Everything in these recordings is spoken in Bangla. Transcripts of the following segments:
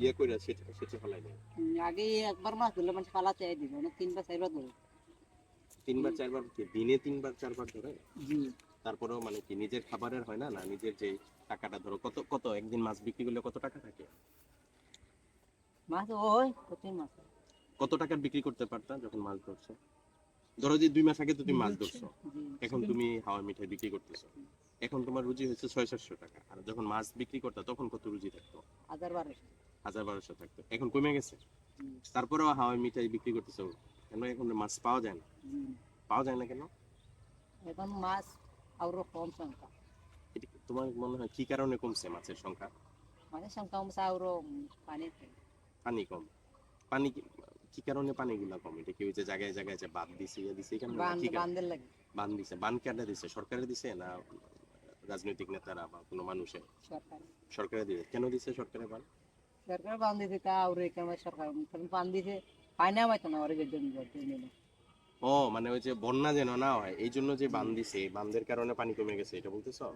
ইয়ে করে সেটা সেটা ফলাই দেয় আগে একবার মাছ ধরলে মানুষ পালা চাই দিব না তিনবার চারবার ধরে। তিনবার চারবার দিনে তিনবার চারবার ধরে? জি। তারপরেও মানে কি নিজের খাবারের হয় না? না নিজের যে টাকাটা ধরো কত কত? একদিন মাছ বিক্রি করলে কত টাকা থাকে? মাছ ওই কত মাছ। কত টাকার বিক্রি করতে পারতা যখন মাছ ধরছো? ধরো যে দুই মাস আগে তো তুমি মাছ ধরছো। এখন তুমি হাওয়া মিঠাই বিক্রি করতেছো। এখন তোমার রুজি হচ্ছে ছয় সাতশো টাকা। আর যখন মাছ বিক্রি করতে তখন কত রুজি থাকতো? হাজার বারোশো। হাজার বারোশো থাকতো। এখন কমে গেছে। তারপরেও হাওয়া মিঠাই বিক্রি করতেছো কেন এখন মাছ পাওয়া যায় না? পাওয়া যায় না কেন? এখন মাছ আরও কম সংখ্যা। কি- তোমার মনে হয় কি কারণে কমছে মাছের সংখ্যা? মাছের সংখ্যা কমছে আরও পানি পানি কম। পানি কি- কারণে পানিগুলা কম? এটা কি ওই যে জায়গায় জায়গায় যে বাঁধ দিছে ইয়ে দিছে এই কারণে না? কি কারণে? বান্ধের লাগে। বান দিছে। বান কেটে দিছে? সরকারে দিছে না রাজনৈতিক নেতারা বা কোনো মানুষের? সরকার। সরকারে দিছে। কেন দিছে সরকারে বান সরকার বান্ধ দিতে তা আরও এখানে সরকার কারণ বান দিছে পানি না ওর জন্য ও মানে ওই যে বন্যা যেন না হয় এই জন্য যে বান দিছে বান্ধের কারণে পানি কমে গেছে এটা বলতেছো?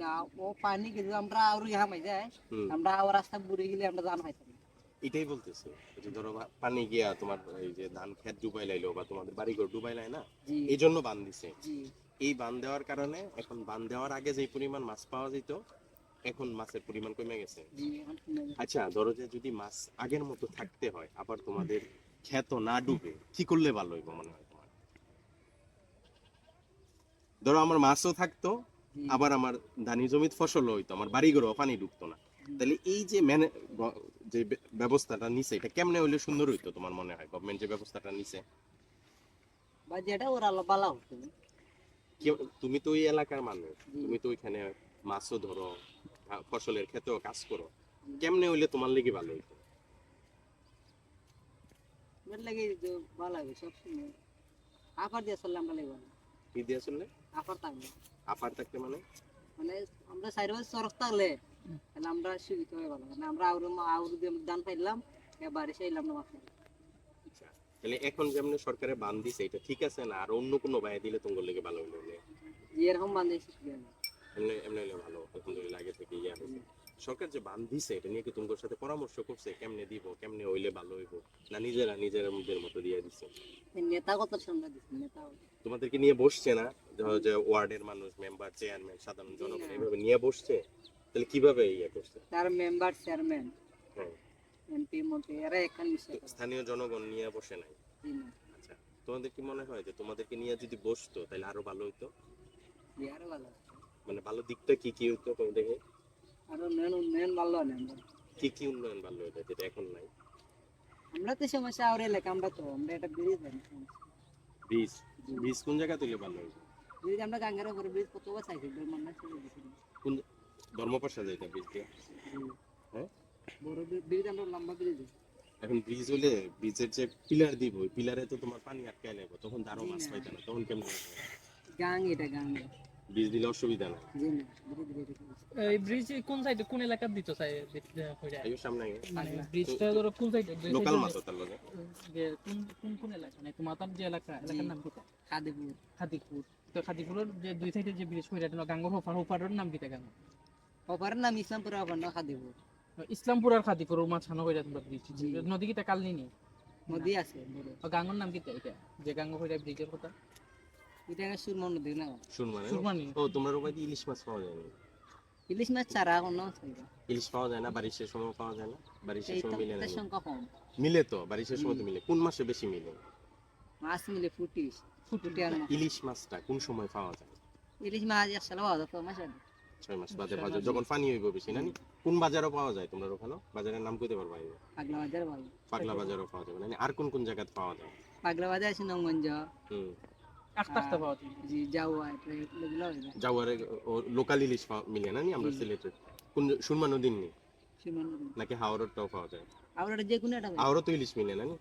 না ও পানি কিন্তু আমরা আরও ইহা মাই যায় আমরা ও রাস্তা বুড়ে গেলে আমরা জান পাইতাম এটাই বলতেছে যে ধরো পানি গিয়া তোমার এই যে ধান খেত ডুবাই লাইলো বা তোমাদের বাড়িঘর ডুবাই লাই না? এই জন্য বান দিছে এই বান দেওয়ার কারণে এখন বান দেওয়ার আগে যে পরিমাণ মাছ পাওয়া যেত এখন মাছের পরিমাণ কমে গেছে। আচ্ছা ধরো যে যদি মাছ আগের মতো থাকতে হয় আবার তোমাদের ক্ষেত না ডুবে কি করলে ভালো হইব মনে হয় তোমার? ধরো আমার মাছও থাকতো আবার আমার ধানি জমিত ফসল হইতো আমার বাড়ি ঘরেও পানি ডুবতো না। তাহলে এই যে ম্যানে যে ব্যবস্থাটা নিছে এটা কেমনে হইলে সুন্দর হইতো তোমার মনে হয়? গভর্নমেন্ট যে ব্যবস্থাটা নিছে। যেটা ওরা বালা হতো কি- তুমি তো ওই এলাকার মানুষ তুমি তো ওইখানে মাছও ধরো ফসলের ক্ষেতেও কাজ করো কেমনে হইলে তোমার লেগে ভালো হইতো? লাগে হবে দিয়ে চললে আমরা লাগবে না কি দিয়ে আসলে আফার থাকবে। আপার থাকতে মানে? মানে আমরা চারি বছর সড়ক থাকলে তাহলে আমরা সুবিধা হয়ে ভালো মানে আমরা আউরে আউরে দিয়ে দান পাইলাম এবারে চাইলাম না মাছ আচ্ছা তাহলে এখন যেমন সরকারে বান দিছে এটা ঠিক আছে না? আর অন্য কোনো বাইরে দিলে তোমার লেগে ভালো হইল এরকম বান্ধে এমনি ভালো আলহামদুলিল্লাহ আগে থেকে ইয়ে হয়েছে সরকার যে বান দিছে এটা নিয়ে কি তোমার সাথে পরামর্শ করছে? কেমনে দিব কেমনে হইলে ভালো হইব? না নিজেরা নিজেরা নিজের মতো দিয়ে দিচ্ছে নেতা কত সঙ্গে দিচ্ছে নেতা তোমাদেরকে নিয়ে বসছে না? ধরো যে ওয়ার্ডের মানুষ মেম্বার চেয়ারম্যান সাধারণ জনগণ। এইভাবে নিয়ে বসছে? তাহলে কীভাবে ইয়ে করছে? তার মেম্বার চেয়ারম্যান। হ্যাঁ। এমপি মন্ত্রী এরা এখানে স্থানীয় জনগণ নিয়ে বসে নাই? আচ্ছা তোমাদের কি মনে হয় যে তোমাদেরকে নিয়ে যদি বসতো তাহলে আরও ভালো হইতো? আরও ভালো মানে ভালো দিকটা কি কি হতো হইতো তোমাদেরকে আরও উন্নয়ন উন্নয়ন ভালো হয় না কি কি উন্নয়ন ভালো হইতো যেটা এখন নাই? আমরা তো সমস্যা আউরে এলাকা আমরা তো আমরা এটা ব্রিজ বীজ বীজ কোন জায়গা থেকে ভালো হইতো ব্রিজ আমরা গাঙ্গের উপরে ব্রিজ কত বছর আছে মানে কোন ধর্মপাশা বীজ দিয়ে হ্যাঁ? বড় ব্রিজ আমরা লম্বা ব্রিজ। এখন ব্রিজ হলে ব্রিজের যে পিলার দিব ওই পিলারে তো তোমার পানি আটকায় তখন তো আরও মাছ। পাইতে না তখন কেমন গাং এটা গাং। বীজ দিলে অসুবিধা নাই। না ব্রিজ ব্রিজ এই ব্রিজ কোন সাইডে কোন এলাকার দিত চাই আইও সামনে মানে ব্রিজটা ধরো কোন সাইডে লোকাল মাছ তার লগে। কোন কোন কোন এলাকা? মানে তোমার যে এলাকা এলাকার নাম কোথায়? খাদিপুর। খাদিপুর। তো খাদিপুরের যে দুই সাইডে যে ব্রিজ হইরা এটা গাঙ্গর হোফার হোফারের নাম কিটা গাঙ্গ অপারের নাম ইসলামপুর অপার না খাদিপুর। ইসলামপুর আর খাদিপুর মাঝখানে হইরা তোমরা ব্রিজ। নদী কিটা কালনি নি? নদী আছে গাঙ্গর নাম কিটা এটা যে গাঙ্গ হইরা ব্রিজের কথা? এটা সুরমা নদী না? শুন ও তোমার ওখানে ইলিশ মাছ পাওয়া যায় না? ইলিশ মাছ চারা কোনো ইলিশ পাওয়া যায় না বারিশের সময় পাওয়া যায় না? বারিশের সময় মিলে না? সংখ্যা কম। মিলে তো বারিশের সময় তো মিলে। কোন মাসে বেশি মিলে? মাছ মিলে ফুটিস ফুটি। আর ইলিশ মাছটা কোন সময় পাওয়া যায়? ইলিশ মাছ পাওয়া যায় ছয় মাস বাদে পাওয়া যখন পানি হইব বেশি নানি কোন বাজারও পাওয়া যায় তোমরা ওখানে বাজারের নাম কইতে পারবা? পাগলা বাজার পাগলা বাজারও পাওয়া যাবে না আর কোন কোন জায়গাতে পাওয়া যায়? পাগলা বাজার আছে নমগঞ্জ হুম। আস্তে আস্তে পাওয়া যায়। জি যাওয়া এটা এগুলো যায়। যাওয়ারে লোকাল ইলিশ পাওয়া- মিলে না নি আমরা হুম। কোন সুরমা নদীর নি? নাকি হাওড়ারটাও পাওয়া যায়? আর যে কোনো একটা আরও তো ইলিশ মিলে না নি?